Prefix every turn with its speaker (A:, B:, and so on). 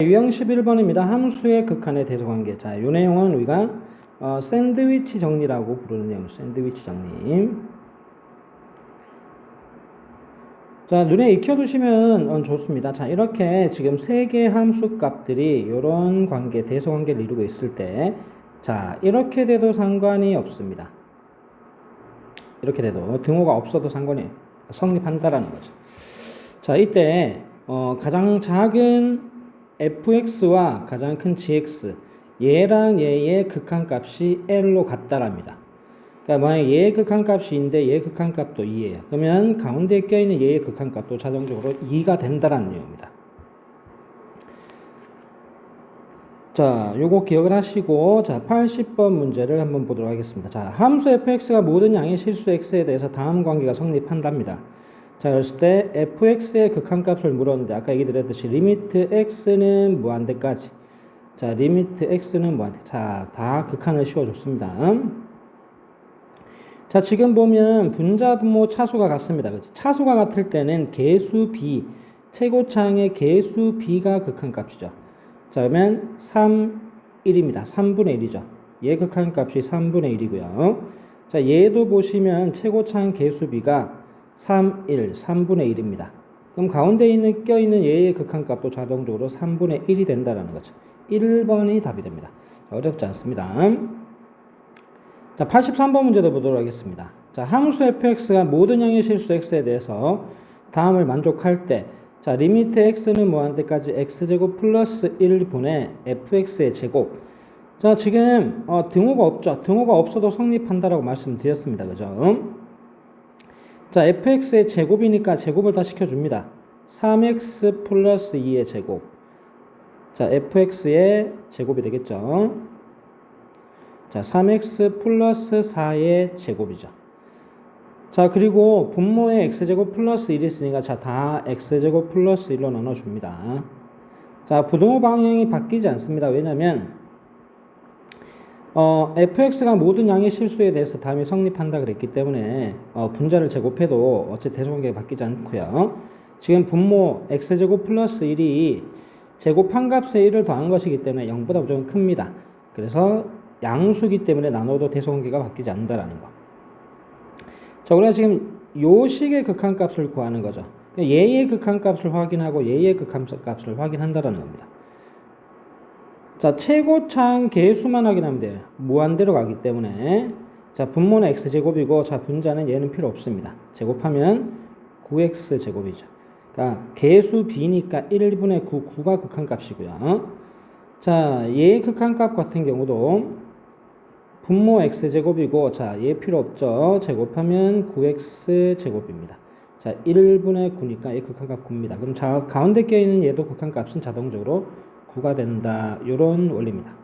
A: 유형 11번입니다. 함수의 극한의 대소관계. 자, 이 내용은 우리가 어, 샌드위치 정리라고 부르는 내용. 샌드위치 정리. 자, 눈에 익혀두시면 어, 좋습니다. 자, 이렇게 지금 세 개의 함수 값들이 이런 관계, 대소관계를 이루고 있을 때, 자, 이렇게 돼도 상관이 없습니다. 이렇게 돼도 등호가 없어도 상관이 성립한다라는 거죠. 자, 이때 어, 가장 작은 fx와 가장 큰 gx 얘랑 얘의 극한값이 l로 같다랍니다. 그러니까 만약 얘의 극한값이인데 얘의 극한값도 2예요. 그러면 가운데에 껴있는 얘의 극한값도 자동적으로 2가 된다라는 내용입니다. 자, 요거 기억을 하시고 자, 80번 문제를 한번 보도록 하겠습니다. 자, 함수 fx가 모든 양의 실수 x에 대해서 다음 관계가 성립한답니다. 자, 그랬을 때 fx의 극한값을 물었는데 아까 얘기 드렸듯이 리미트 x는 무한대까지. 자, 리미트 x는 무한대. 자, 다 극한을 씌워 줬습니다. 자, 지금 보면 분자 분모 차수가 같습니다. 그렇지? 차수가 같을 때는 개수 b 최고창의 개수 b가 극한값이죠. 자, 그러면 3, 1입니다. 3분의 1이죠. 얘 극한값이 3분의 1이고요. 자, 얘도 보시면 최고창 개수 b가 3, 1, 3분의 1입니다. 그럼 가운데 있는 껴있는 얘의 극한값도 자동적으로 3분의 1이 된다는 거죠. 1번이 답이 됩니다. 어렵지 않습니다. 자, 83번 문제도 보도록 하겠습니다. 자, 함수 fx가 모든 양의 실수 x에 대해서 다음을 만족할 때 자, 리미트 x는 무한대까지 x제곱 플러스 1분의 fx의 제곱 자, 지금 어, 등호가 없죠. 등호가 없어도 성립한다라고 말씀드렸습니다. 그죠? 자, fx의 제곱이니까 제곱을 다 시켜줍니다. 3x 플러스 2의 제곱. 자, fx의 제곱이 되겠죠. 자, 3x 플러스 4의 제곱이죠. 자, 그리고 분모에 x제곱 플러스 1이 있으니까 자, 다 x제곱 플러스 1로 나눠줍니다. 자, 부동호 방향이 바뀌지 않습니다. 왜냐면 어, fx가 모든 양의 실수에 대해서 다음이 성립한다 그랬기 때문에 어, 분자를 제곱해도 어째 대소관계가 바뀌지 않고요. 지금 분모 x제곱 플러스 1이 제곱한 값에 1을 더한 것이기 때문에 0보다 무조건 큽니다. 그래서 양수기 때문에 나눠도 대소관계가 바뀌지 않는다라는 거. 자, 우리가 지금 요 식의 극한값을 구하는 거죠. 얘의 극한값을 확인하고 얘의 극한값을 확인한다라는 겁니다. 자, 최고창 개수만 확인하면 돼요. 무한대로 가기 때문에. 자, 분모는 x제곱이고, 자, 분자는 얘는 필요 없습니다. 제곱하면 9x제곱이죠. 그러니까 개수 b니까 1분의 9, 9가 극한값이고요. 자, 얘의 극한값 같은 경우도 분모 x제곱이고, 자, 얘 필요 없죠. 제곱하면 9x제곱입니다. 자, 1분의 9니까 얘 극한값 9입니다. 그럼 자, 가운데 껴있는 얘도 극한값은 자동적으로 9가 된다. 이런 원리입니다.